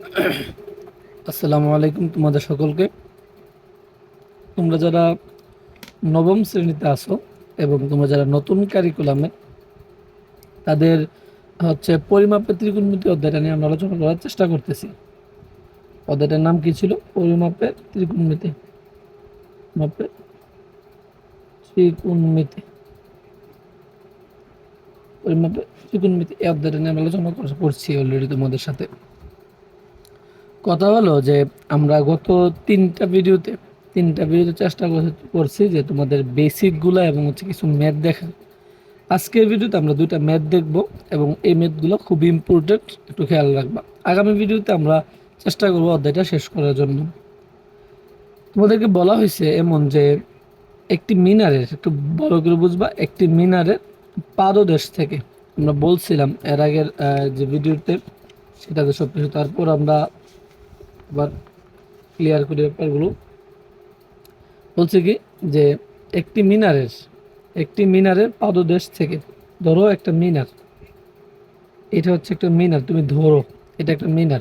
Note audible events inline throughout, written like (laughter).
(coughs) আসসালামু আলাইকুম তোমাদের সকলকে। তোমরা যারা নবম শ্রেণীতে আসো এবং তোমরা যারা নতুন কারিকুলামে তাদের হচ্ছে পরিমাপের ত্রিকোণমিতি অধ্যায়টা নিয়ে আমরা আলোচনা করার চেষ্টা করতেছি। অধ্যায়টার নাম কি ছিল? পরিমাপের ত্রিকোণমিতি। মাপের ত্রিকোণমিতি। পরিমাপের ত্রিকোণমিতি এই অধ্যায়টা নিয়ে আমরা আলোচনা করছি অলরেডি তোমাদের সাথে। কথা হলো যে আমরা গত তিনটা ভিডিওতে তিনটা ভিডিওতে চেষ্টা করছি যে তোমাদের বেসিকগুলো এবং হচ্ছে কিছু ম্যাথ দেখা। আজকের ভিডিওতে আমরা দুইটা ম্যাথ দেখব এবং এই ম্যাথগুলো খুবই ইম্পর্টেন্ট একটু খেয়াল রাখবা। আগামী ভিডিওতে আমরা চেষ্টা করব অধ্যায়টা শেষ করার জন্য। তোমাদেরকে বলা হয়েছে এমন যে একটি মিনারের, একটু বড় করে বুঝবা, একটি মিনারের পাদদেশ থেকে, আমরা বলছিলাম এর আগের যে ভিডিওতে সেটাতে সব কিছু তারপর আমরা আবার ক্লিয়ার করি ব্যাপারগুলো বলছে কি যে একটি মিনারের একটি মিনারের পাদদেশ থেকে, ধরো একটা মিনার, এটা হচ্ছে একটা মিনার, তুমি ধরো, এটা একটা মিনার।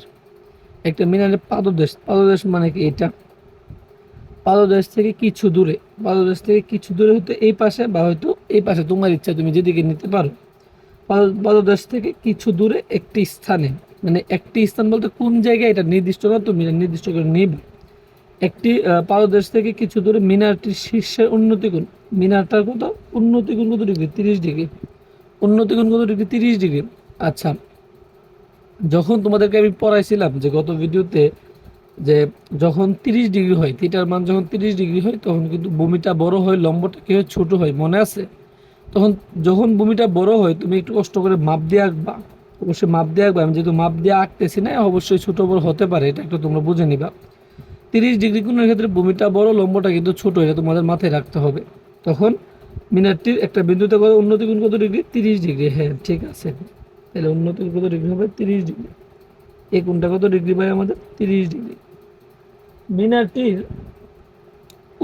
একটা মিনারের পাদদেশ পাদদেশ মানে কি এটা? পাদদেশ থেকে কিছু দূরে, পাদদেশ থেকে কিছু দূরে হয়তো এই পাশে বা হয়তো এই পাশে, তোমার ইচ্ছা, তুমি যেদিকে নিতে পারো। পাদ- পাদদেশ থেকে কিছু দূরে একটি স্থানে মানে একটি স্থান বলতে কোন জায়গায় এটা নির্দিষ্ট না তুমি নির্দিষ্ট করে নিবে। একটি পাদদেশ থেকে কিছু দূরে মিনারটির শীর্ষের উন্নতি কোণ মিনারটার কত? উন্নতি কোণ কত ডিগ্রি? তিরিশ ডিগ্রি। উন্নতি কোণ কত ডিগ্রি? তিরিশ ডিগ্রি। আচ্ছা যখন তোমাদেরকে আমি পড়াইছিলাম যে গত ভিডিওতে যে যখন তিরিশ ডিগ্রি হয় থিটার মান যখন তিরিশ ডিগ্রি হয়, তখন কিন্তু ভূমিটা বড় হয়, লম্বটা কি হয়? ছোট হয়, মনে আছে? তখন যখন ভূমিটা বড় হয়, তুমি একটু কষ্ট করে মাপ দিয়ে আঁকবা। অবশ্যই মাপ দিয়ে আঁকবা আমি যেহেতু মাপ দিয়ে আঁকতেছি না, অবশ্যই ছোটো বড় হতে পারে, এটা একটু তোমরা বুঝে নিবা। তিরিশ ডিগ্রি কোণের ক্ষেত্রে ভূমিটা বড়, লম্বটা কিন্তু ছোট, এটা তোমাদের মাথায় রাখতে হবে। তখন মিনারটির একটা বিন্দুতে কত, উন্নতি কোণ কত ডিগ্রি? তিরিশ ডিগ্রি হ্যাঁ ঠিক আছে। তাহলে উন্নতি কত ডিগ্রি হবে? তিরিশ ডিগ্রি। এই কোণটা কত ডিগ্রি পাই আমাদের? তিরিশ ডিগ্রি। মিনারটির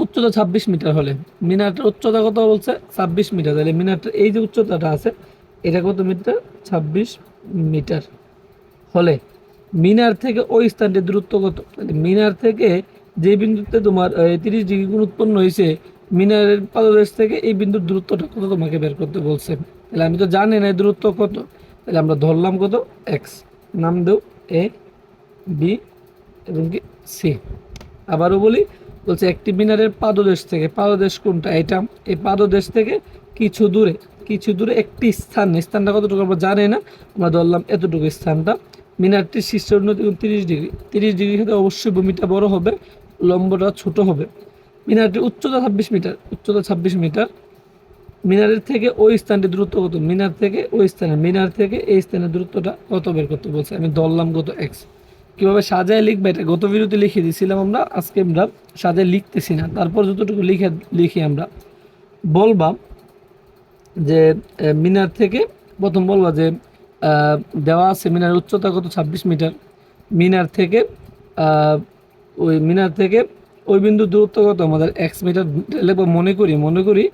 উচ্চতা ছাব্বিশ মিটার হলে, মিনারটার উচ্চতা কত বলছে? ছাব্বিশ মিটার। তাহলে মিনারটার এই যে উচ্চতাটা আছে, এটা কত মিটার? ছাব্বিশ মিটার। হলে মিনার থেকে ওই স্থানটির দূরত্ব কত মিনার থেকে যে বিন্দুতে তোমার তিরিশ ডিগ্রি গুণ উৎপন্ন হয়েছে, মিনারের পাদদেশ থেকে এই বিন্দুর দূরত্বটা কত তোমাকে বের করতে বলছে? তাহলে আমি তো জানি না দূরত্ব কত। তাহলে আমরা ধরলাম কত? এক্স নাম দেও এ বি এবং কি? সি আবারও বলি, বলছে একটি মিনারের পাদদেশ থেকে, পাদদেশ কোনটা? এটা, এই পাদদেশ থেকে কিছু দূরে। কিছু দূরে একটি স্থান স্থানটা কতটুকু আমরা জানি না, আমরা ধরলাম এতটুকু স্থানটা। মিনারটির শীর্ষ উন্নতি তিরিশ ডিগ্রি তিরিশ ডিগ্রি ক্ষেত্রে অবশ্যই ভূমিটা বড় হবে, লম্বটা ছোট হবে। মিনারটির উচ্চতা ছাব্বিশ মিটার, উচ্চতা ছাব্বিশ মিটার। মিনারের থেকে ওই স্থানটি দূরত্ব কত? মিনার থেকে ওই স্থানে, মিনার থেকে এই স্থানের দূরত্বটা কত বের করতে বলছে? আমি ধরলাম গত এক্স কীভাবে সাজায় লিখবে এটা? গত ভিডিওতে লিখে দিয়েছিলাম আমরা, আজকে আমরা সাজায় লিখতেছি না। তারপর যতটুকু লিখে, লিখি আমরা। বলবা যে মিনার থেকে প্রথম বলবা যে দেওয়া আছে মিনারের উচ্চতা কত? ছাব্বিশ মিটার। মিনার থেকে ওই মিনার থেকে ওই বিন্দুর দূরত্ব কত? আমাদের এক্স মিটার লিখব মনে করি মনে করি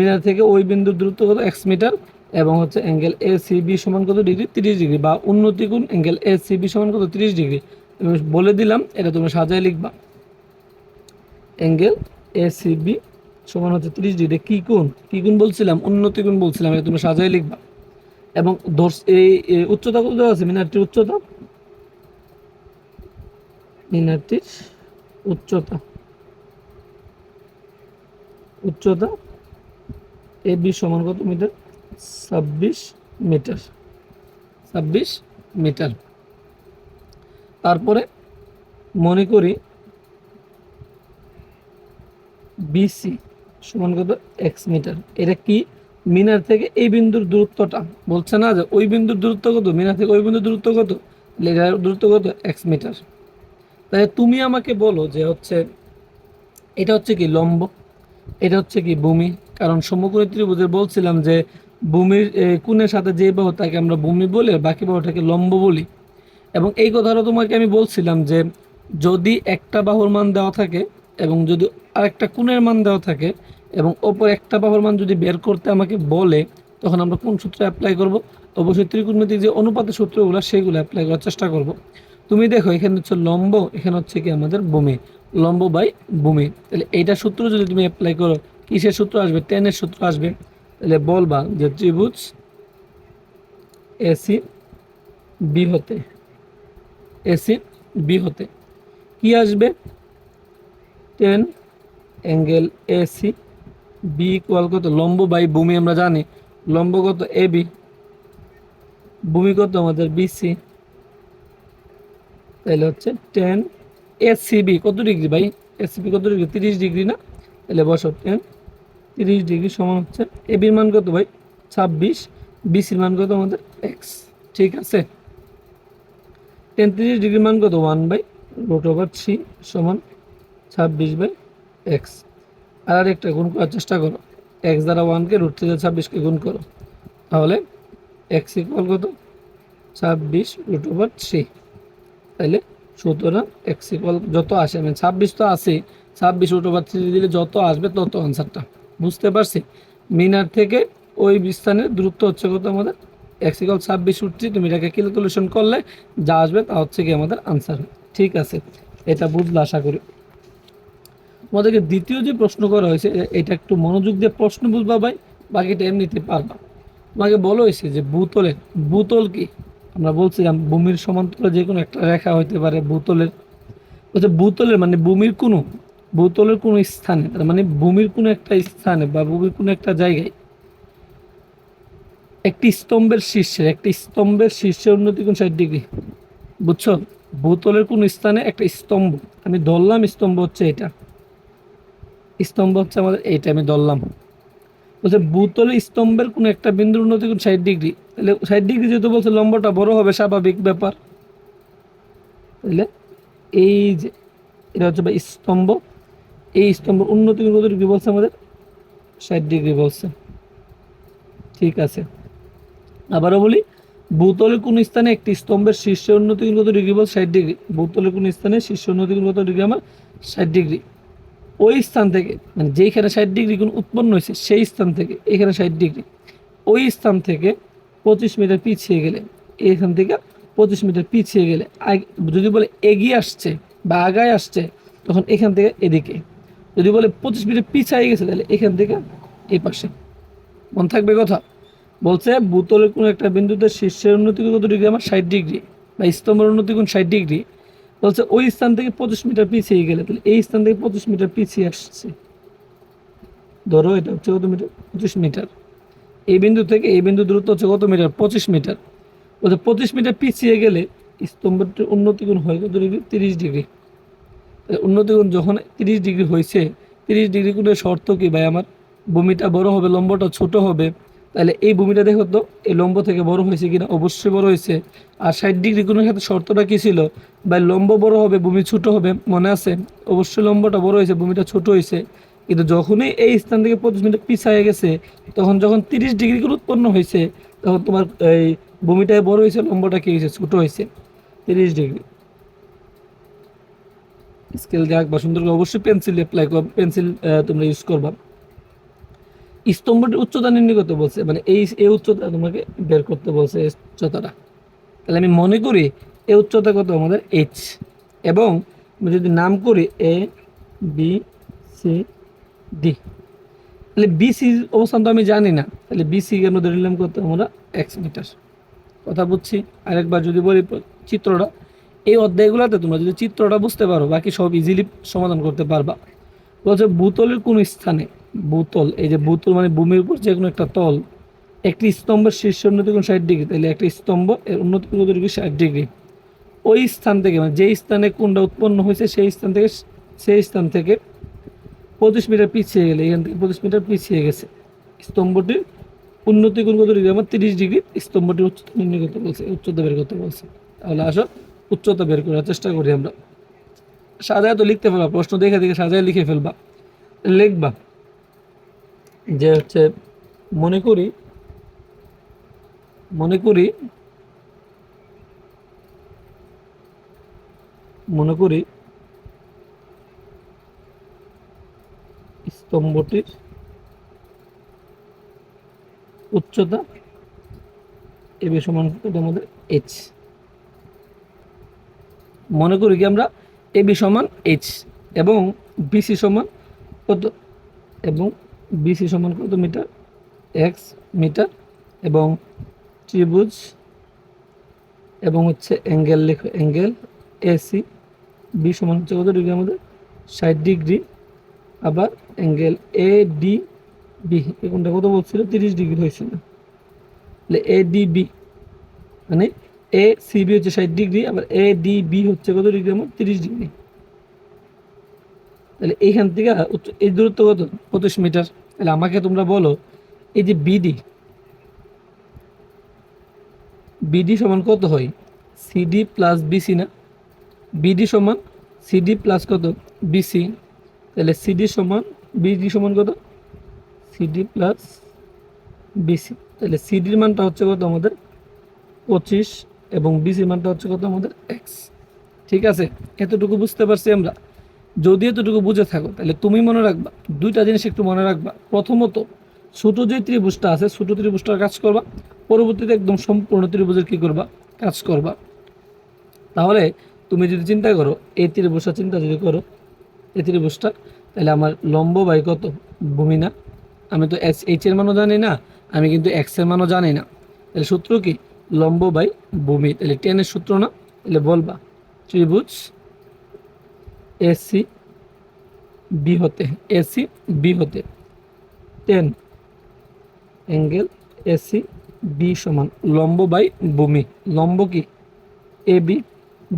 মিনার থেকে ওই বিন্দুর দূরত্ব কত? এক্স মিটার এবং হচ্ছে অ্যাঙ্গেল এ সি বি সমান কত ডিগ্রি? তিরিশ ডিগ্রি বা উন্নতি কোণ অ্যাঙ্গেল এ সি বি সমান কত? তিরিশ ডিগ্রি। বলে দিলাম, এটা তোমরা সাজায় লিখবা। অ্যাঙ্গেল এ সি বি সমান হচ্ছে তিরিশ ডিগ্রি। কি কোণ কি গুণ বলছিলাম? উন্নতি কোণ বলছিলাম, এটা তোমরা সাজায় লিখবা। এবং ধর এই এই উচ্চতা কত আছে? মিনারটির উচ্চতা? মিনারটির উচ্চতা। উচ্চতা এ বি সমান কত মিটার? ছাব্বিশ মিটার। ছাব্বিশ মিটার। তারপরে মনে করি বিসি সমান কত এক্স মিটার। এটা কি? মিনার থেকে এই বিন্দুর দূরত্বটা। বলছে না যে ওই বিন্দুর দূরত্ব কত? মিনার থেকে ওই বিন্দুর দূরত্ব কত? লেখার দূরত্ব কত? X metre. তাহলে তুমি আমাকে বলো যে হচ্ছে, এটা হচ্ছে কি লম্ব? এটা হচ্ছে কি ভূমি? কারণ সমকোণী ত্রিভুজের বলছিলাম যে ভূমির কোণের সাথে যে বাহু তাকে আমরা ভূমি বলি, বাকি বাহুটাকে লম্ব বলি। এবং এই কথাটা তোমাকে আমি বলছিলাম যে যদি একটা বাহুর মান দেওয়া থাকে এবং যদি আরেকটা কোণের মান দেওয়া থাকে এবং ওপর একটা বাহুর মান যদি বের করতে আমাকে বলে, তখন আমরা কোন সূত্র অ্যাপ্লাই করব? অবশ্যই ত্রিকোণমিতিক যে অনুপাতের সূত্রগুলো, সেগুলো অ্যাপ্লাই করার চেষ্টা করব। তুমি দেখো, এখানে হচ্ছে লম্ব, এখানে হচ্ছে কি আমাদের ভূমি। লম্ব বাই ভূমি। তাহলে এইটা সূত্র যদি তুমি অ্যাপ্লাই করো, কিসের সূত্র আসবে? টেনের সূত্র আসবে। তাহলে বলবা যে ত্রিভুজ এসি বি হতে এসি বি হতে, কি আসবে? Tan angle AC B equal কত? লম্ব বাই ভূমি আমরা জানি। লম্ব কত? এ বি ভূমি কত? আমাদের বিসি তাহলে হচ্ছে টেন এসিবি কত ডিগ্রি ভাই? এসিবি কত ডিগ্রি? তিরিশ ডিগ্রি না? তাহলে বসো টেন তিরিশ ডিগ্রি সমান হচ্ছে এবির মান কত ভাই? ছাব্বিশ। বিসির মান কত আমাদের? এক্স ঠিক আছে? টেন তিরিশ ডিগ্রি মান কত? One by root over three সমান ছাব্বিশ বাই এক্স আর আরেকটা, গুণ করার চেষ্টা করো। এক্স দ্বারা ওয়ানকে রুট থ্রি ছাব্বিশকে গুণ করো। তাহলে এক্স ইকুয়াল কত? ছাব্বিশ রুট ওভার থ্রি তাইলে সুতরাং এক্স ইকুয়াল যত আসে মানে ছাব্বিশ তো আসে ছাব্বিশ রুট ওভার থ্রি দিলে যত আসবে তত আনসারটা বুঝতে পারছি? মিনার থেকে ওই স্থানের দূরত্ব হচ্ছে কত আমাদের? এক্স ইকুয়াল ছাব্বিশ রুট থ্রি তুমি এটাকে ক্যালকুলেশন করলে যা আসবে তা হচ্ছে কি আমাদের আনসার ঠিক আছে, এটা বুঝলে আশা করি। তোমাদেরকে দ্বিতীয় যে প্রশ্ন করা হয়েছে এটা একটু মনোযোগ দিয়ে প্রশ্ন বুঝবা ভাই, বাকিটা এমনিতে পারবা। তোমাকে বলা হয়েছে যে ভূতলের, ভূতল কি? আমরা বলছিলাম ভূমির সমান্তরাল যে কোনো একটা রেখা হইতে পারে ভূতলের। বলছে ভূতলের মানে ভূমির কোনো, ভূতলের কোনো স্থানে মানে ভূমির কোনো একটা স্থানে বা ভূমির কোনো একটা জায়গায় একটি স্তম্ভের শীর্ষে, একটি স্তম্ভের শীর্ষের উন্নতি কোন ষাট ডিগ্রি? বুঝছ? ভূতলের কোন স্থানে একটা স্তম্ভ, আমি ধরলাম স্তম্ভ হচ্ছে এটা। স্তম্ভ হচ্ছে আমাদের এইটা আমি ধরলাম। বলছে ভূতলে স্তম্ভের কোনো একটা বিন্দুর উন্নতি কোন ষাট ডিগ্রি। তাহলে ষাট ডিগ্রি যেহেতু বলছে লম্বটা বড় হবে, স্বাভাবিক ব্যাপার। তাহলে এই যে, এটা হচ্ছে বা স্তম্ভ। এই স্তম্ভ উন্নতি কত ডিগ্রি বলছে আমাদের? ষাট ডিগ্রি বলছে। ঠিক আছে। আবারও বলি ভূতলের কোন স্থানে একটি স্তম্ভের শীর্ষ উন্নতি কত ডিগ্রি বল ষাট ডিগ্রি। ভূতলের কোন স্থানে শীর্ষ উন্নতি কত ডিগ্রি আমার ষাট ডিগ্রি। ওই স্থান থেকে মানে যেইখানে ষাট ডিগ্রি কোণ উৎপন্ন হয়েছে, সেই স্থান থেকে, এখানে ষাট ডিগ্রি, ওই স্থান থেকে পঁচিশ মিটার পিছিয়ে গেলে, এখান থেকে পঁচিশ মিটার পিছিয়ে গেলে যদি বলে এগিয়ে আসছে বা আগায় আসছে, তখন এখান থেকে এদিকে। যদি বলে পঁচিশ মিটার পিছিয়ে গেছে, তাহলে এখান থেকে এই পাশে। মন থাকবে কথা? বলছে ভূতলের কোনো একটা বিন্দুতে শীর্ষের উন্নতি কত ডিগ্রি? আমার ষাট ডিগ্রি বা স্তম্ভের উন্নতি কোন ষাট ডিগ্রি। বলছে ওই স্থান থেকে পঁচিশ মিটার পিছিয়ে গেলে, তাহলে এই স্থান থেকে পঁচিশ মিটার পিছিয়ে আসছে। ধরো এটা হচ্ছে কত মিটার? পঁচিশ মিটার। এই বিন্দু থেকে এই বিন্দু দূরত্ব হচ্ছে কত মিটার? পঁচিশ মিটার। বলছে পঁচিশ মিটার পিছিয়ে গেলে স্তম্ভটির উন্নতি কোণ হয় কত ডিগ্রি? তিরিশ ডিগ্রি। উন্নতি কোণ যখন তিরিশ ডিগ্রি হয়েছে, তিরিশ ডিগ্রি কোণের শর্ত কি ভাই? আমার ভূমিটা বড় হবে, লম্বটা ছোট হবে। তাহলে এই ভূমিটা দেখো তো, এই লম্ব থেকে বড় হয়েছে কিনা? অবশ্যই বড় হয়েছে। আর ষাট ডিগ্রি কোণের ক্ষেত্রে শর্তটা কি ছিল? বা লম্ব বড় হবে, ভূমি ছোট হবে, মনে আছে? অবশ্যই লম্বটা বড় হয়েছে, ভূমিটা ছোট হয়েছে। কিন্তু যখনই এই স্থান থেকে পঁচিশ মিনিট পিছায় গেছে, তখন যখন তিরিশ ডিগ্রি করে উৎপন্ন হয়েছে, তখন তোমার এই ভূমিটায় বড় হয়েছে, লম্বটা কি হয়েছে? ছোট হয়েছে। তিরিশ ডিগ্রি। স্কেল দিয়ে আঁকবা সুন্দর করে অবশ্যই পেন্সিল অ্যাপ্লাই করবা পেন্সিল তোমরা ইউজ করবা। স্তম্ভটির উচ্চতা নির্ণয় করতে বলছে মানে এই এই উচ্চতা তোমাকে বের করতে বলছে উচ্চতাটা। তাহলে আমি মনে করি এই উচ্চতা কত আমাদের এইচ এবং যদি নাম করি এ বি সি ডি তাহলে বিসির অবস্থান তো আমি জানি না। তাহলে বিসি কেন ধরে নিলাম কত আমরা এক্স মিটার কথা বুঝছি? আরেকবার যদি বলি চিত্রটা, এই অধ্যায়গুলোতে তোমরা যদি চিত্রটা বুঝতে পারো, বাকি সব ইজিলি সমাধান করতে পারবা। বলছে, ভূতলের কোন স্থানে ভূতল এই যে ভূতল মানে ভূমির উপর যে কোনো একটা তল, একটি স্তম্ভের শীর্ষ উন্নতি কোণ ষাট ডিগ্রি তাহলে একটি স্তম্ভ এর উন্নতি কত ষাট ডিগ্রি। ওই স্থান থেকে মানে যেই স্থানে কোনটা উৎপন্ন হয়েছে, সেই স্থান থেকে, সেই স্থান থেকে পঁচিশ মিটার পিছিয়ে গেলে, এখান থেকে পঁচিশ মিটার পিছিয়ে গেছে। স্তম্ভটির উন্নতি কোণ কত ডিগ্রি আমার তিরিশ ডিগ্রি, স্তম্ভটির উচ্চতা নির্ণয় করতে বলছে, উচ্চতা বের করতে বলছে। তাহলে আসো, উচ্চতা বের করার চেষ্টা করি আমরা। সাজায় তো লিখতে ফেলবা, প্রশ্ন দেখে দেখে সাজায় লিখে ফেলবা। লিখবা। যে হচ্ছে মনে করি মনে করি মনে করি স্তম্ভটির উচ্চতা এ সমান আমাদের এইচ মনে করি কি আমরা এ বি সমান এইচ এবং বিসি সমান কত? এবং বিসি সমান কত মিটার? এক্স মিটার এবং ত্রিভুজ এবং হচ্ছে অ্যাঙ্গেল লেখো অ্যাঙ্গেল এসি বি সমান হচ্ছে কত ডিগ্রি আমাদের? ষাট ডিগ্রি। আবার অ্যাঙ্গেল এ ডি বি কোনটা কত বলছিল? তিরিশ ডিগ্রি হয়েছিল। এ ডি বি মানে এ সি বি হচ্ছে ষাট ডিগ্রি, আবার এ ডি বি হচ্ছে কত ডিগ্রি? আমার তিরিশ ডিগ্রি। তাহলে এইখান থেকে এই দূরত্ব কত? পঁচিশ মিটার। তাহলে আমাকে তোমরা বলো, এই যে বিডি বিডি সমান কত হয়? সিডি প্লাস বিসি না? বিডি সমান সিডি প্লাস কত? বিসি তাহলে সিডি সমান বিডি সমান কত? সিডি প্লাস বিসি তাহলে সিডির মানটা হচ্ছে কত আমাদের? পঁচিশ এবং বিসির মানটা হচ্ছে কত আমাদের? এক্স ঠিক আছে? এতটুকু বুঝতে পারছি আমরা। যদি এতটুকু বুঝে থাকো, তাহলে তুমি মনে রাখবা, দুইটা জিনিস একটু মনে রাখবা। প্রথমত, ছোট যে ত্রিভুজটা আছে, ছোট ত্রিভুজটার কাজ করবা, পরবর্তীতে একদম সম্পূর্ণ ত্রিভুজের কি করবা? কাজ করবা। তাহলে তুমি যদি চিন্তা করো, এই ত্রিভুজটা চিন্তা যদি করো, এই ত্রিভুজটা, তাহলে আমার লম্ব বাই কত? ভূমি না। আমি তো এস এইচ এর মানও জানি না, আমি কিন্তু এক্সের মানও জানি না। তাহলে সূত্র কি? লম্ব বাই ভূমি। তাহলে টেনের সূত্র না? তাহলে বলবা, ত্রিভুজ এসি বি হতে এসি বি হতে। টেন অ্যাঙ্গেল এসি বি সমান লম্ব বাই ভূমি। লম্ব কি? এ বি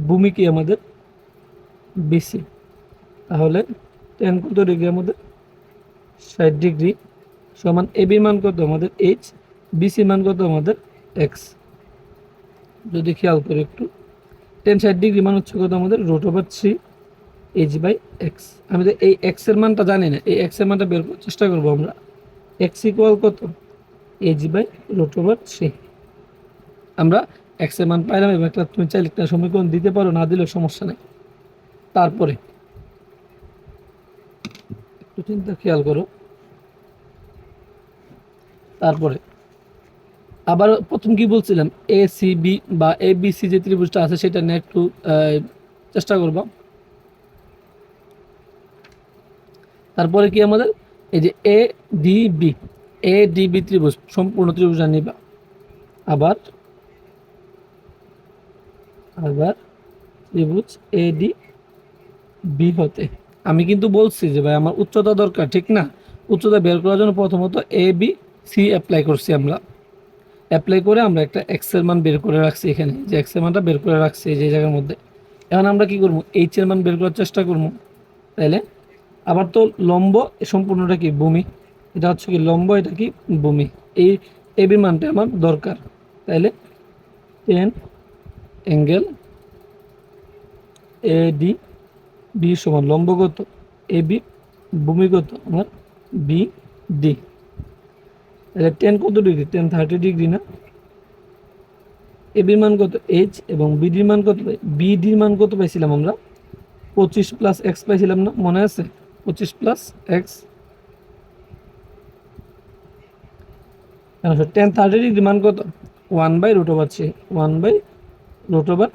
ভূমি কি আমাদের? বিসি তাহলে টেন কত ডিগ্রি আমাদের? ষাট ডিগ্রি সমান এ বি মান কত আমাদের? এইচ বিসি মান কত আমাদের? এক্স যদি খেয়াল করি একটু টেন ষাট ডিগ্রি মান হচ্ছে কত আমাদের? Root over three H by x আমি তো এই এক্সের মানটা জানি না, এই এক্সের মানটা বের করার চেষ্টা করব আমরা। এক্স ইকুয়াল কত? H by root over three আমরা এক্সের মান পাইলাম এবং একটা তুমি চাইলে একটা সমীকরণ দিতে পারো, না দিলেও সমস্যা নেই। তারপরে একটু চিন্তা খেয়াল করো। তারপরে আবার প্রথম কি বলছিলাম? এ সি বি বা এ বি সি যে ত্রিভুজটা আছে সেটা নিয়ে একটু চেষ্টা করবা। তারপরে কি আমাদের? এই যে A D B A D B ত্রিভুজ, সম্পূর্ণ ত্রিভুজটা নিবা আবার আবার ত্রিভুজ এ ডি বি হতে। আমি কিন্তু বলছি যে ভাই, আমার উচ্চতা দরকার, ঠিক না? উচ্চতা বের করার জন্য প্রথমত এ বি সি অ্যাপ্লাই করছি আমরা। অ্যাপ্লাই করে আমরা একটা এক্সের মান বের করে রাখছি এখানে। যে এক্সের মানটা বের করে রাখছি যে জায়গার মধ্যে। এখন আমরা কি করব? এইচ এর মান বের করার চেষ্টা করব। তাইলে আবার তো লম্ব সম্পূর্ণটা কি ভূমি? এটা হচ্ছে কি লম্ব, এটা কি ভূমি? এই এবি মানটা আমার দরকার। তাইলে tan angle A D, B সমান লম্ব কত এ বি ভূমি কত আমার বি ডি। তাহলে টেন কত ডিগ্রি? টেন থার্টি ডিগ্রি না? এবির মান কত? এইচ এবং বিডির মান কত বিডির মান কত পাইছিলাম আমরা? পঁচিশ প্লাস এক্স পাইছিলাম না? মনে আছে? পঁচিশ plus x tan thirty degree মান কত? One by root over three one by root over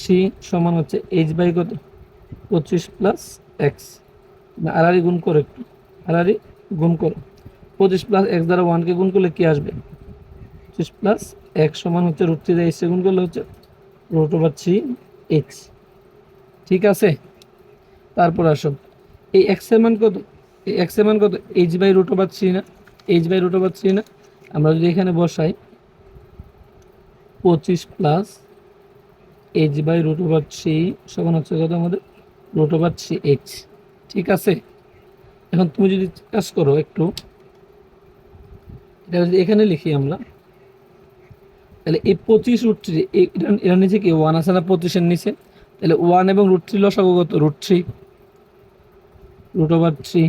three সমান হচ্ছে এইচ বাই কত? পঁচিশ প্লাস এক্স আড়াআড়ি গুণ করো একটু। আড়াআড়ি গুণ করো। পঁচিশ প্লাস এক্স দ্বারা ওয়ানকে গুণ করলে কি আসবে? পঁচিশ প্লাস এক্স সমান হচ্ছে রুট থ্রি এইচে গুণ করলে হচ্ছে রুট ওভার থ্রি এইচ ঠিক আছে? তারপর আসো। এই এক্সের মান কত? এই এক্সের মান কত? H by root over three না? H by root over three না? আমরা যদি এখানে বসাই, পঁচিশ plus H by root over three সমান হচ্ছে কত আমাদের? রুট ওভার থ্রি এইচ ঠিক আছে? এখন তুমি যদি কাজ করো একটু, এটা যদি এখানে লিখি আমরা, তাহলে এই পঁচিশ রুট থ্রি এটার নিচে কি? ওয়ান আছে না পঁচিশের নিচে? তাহলে ওয়ান এবং রুট থ্রি লসাগু কত? Root three root over three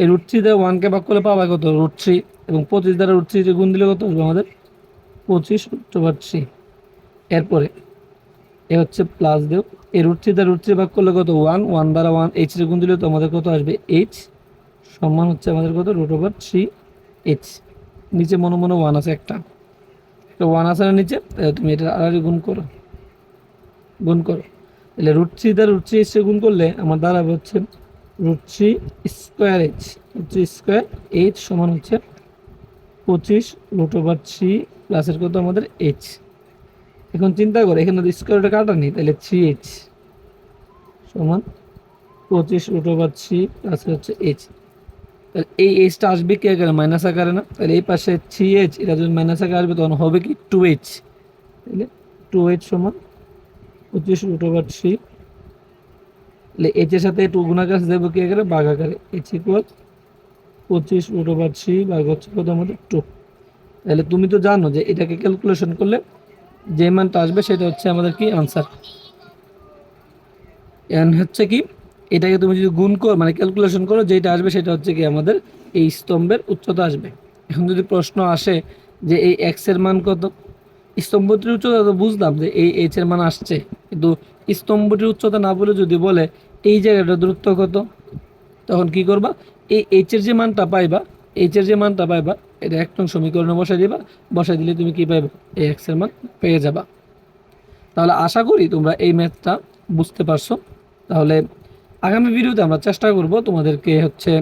এই রুট থ্রি দ্বারা ওয়ানকে ভাগ করলে পাবা কত? রুট থ্রি এবং পঁচিশ দ্বারা রুট থ্রি গুণ দিলে কত আসবে আমাদের? পঁচিশ রুট ওভার থ্রি এরপরে, এ হচ্ছে প্লাস দেও। এই রুট থ্রি দ্বারা রুট থ্রি ভাগ করলে কত? ওয়ান ওয়ান দ্বারা ওয়ান এইচ রে গুণ দিলে তো আমাদের কত আসবে? এইচ সম্মান হচ্ছে আমাদের কত? রুট ওভার থ্রি এইচ নিচে মনে মনে ওয়ান আছে একটা। ওয়ান আছে না নিচে? তুমি এটা আড়াআড়ি গুণ করো। গুণ করো। তাহলে রুট থ্রি দ্বারা রুট থ্রি এইচে গুণ করলে আমার দাঁড়াবে হচ্ছে root three square H root three square H সমান হচ্ছে পঁচিশ রুট ওভার থ্রি প্লাসের কত আমাদের এইচ এখন চিন্তা করে, এখানে তো স্কোয়ারটা কাটা নেই, তাহলে থ্রি এইচ সমান পঁচিশ রুট ওভার থ্রি প্লাসের হচ্ছে এইচ তাহলে এই এইচটা আসবে কি আকারে? মাইনাস আকারে না? তাহলে এই পাশে থ্রি এইচ এটা যদি মাইনাস আকারে আসবে, তখন হবে কি টু এইচ তাহলে টু এইচ সমান পঁচিশ রুট ওভার থ্রি তাহলে এইচ এর সাথে টু গুণাকার দেবো কি আকারে বাঘ আকারে। এইচ ইকুয়াল পঁচিশ রুট ওভার থ্রি বাঘ হচ্ছে কত আমাদের টু তাহলে তুমি তো জানো যে এটাকে ক্যালকুলেশন করলে যে মানটা আসবে সেটা হচ্ছে আমাদের কি আনসার এন হচ্ছে কি, এটাকে তুমি যদি গুণ করো মানে ক্যালকুলেশন করো যেটা আসবে সেটা হচ্ছে কি আমাদের এই স্তম্ভের উচ্চতা আসবে। এখন যদি প্রশ্ন আসে যে এই এক্সের মান কত? স্তম্ভটির উচ্চতা তো বুঝলাম যে এই এইচ এর মান আসছে, কিন্তু স্তম্ভটির উচ্চতা না বলে যদি বলে এই জায়গাটা দূরত্ব কত? তখন কি করবা? এই এইচ এর যে মানটা পাইবা এইচ এর যে মানটা পাইবা, এটা এক নং সমীকরণে বসাই দিবা, বসাই দিলে তুমি কি পাইবা? এই এক্সের মান পেয়ে যাবা। তাহলে আশা করি তোমরা এই ম্যাথটা বুঝতে পারছ। তাহলে আগামী ভিডিওতে আমরা চেষ্টা করব তোমাদেরকে হচ্ছে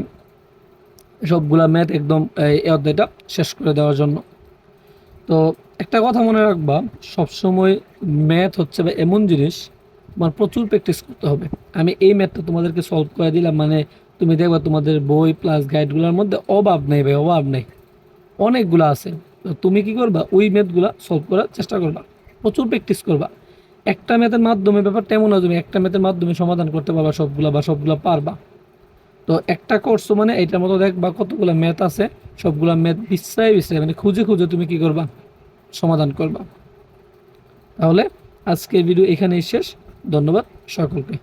সবগুলা ম্যাথ একদম, এই অধ্যায়টা শেষ করে দেওয়ার জন্য। তো একটা কথা মনে রাখবা, সবসময় ম্যাথ হচ্ছে বা এমন জিনিস, তোমার প্রচুর প্র্যাকটিস করতে হবে। আমি এই ম্যাথটা তোমাদেরকে সলভ করে দিলাম মানে তুমি দেখবা তোমাদের বই প্লাস গাইডগুলোর মধ্যে অভাব নেই ভাই, অভাব নেই। অনেকগুলো আছে। তো তুমি কি করবা? ওই ম্যাথগুলো সলভ করার চেষ্টা করবা। প্রচুর প্র্যাকটিস করবা। একটা ম্যাথের মাধ্যমে ব্যাপারটা এমন না তুমি একটা ম্যাথের মাধ্যমে সমাধান করতে পারবা, সবগুলা বা সবগুলা পারবা। তো একটা কোর্স মানে এটার মতো দেখ বা কতগুলো ম্যাথ আছে, সবগুলো ম্যাথ বিশ্রায় বিশ্রায় মানে খুঁজে খুঁজে তুমি কি করবা? সমাধান করবা। তাহলে আজকের ভিডিও এখানেই শেষ। ধন্যবাদ সকলকে।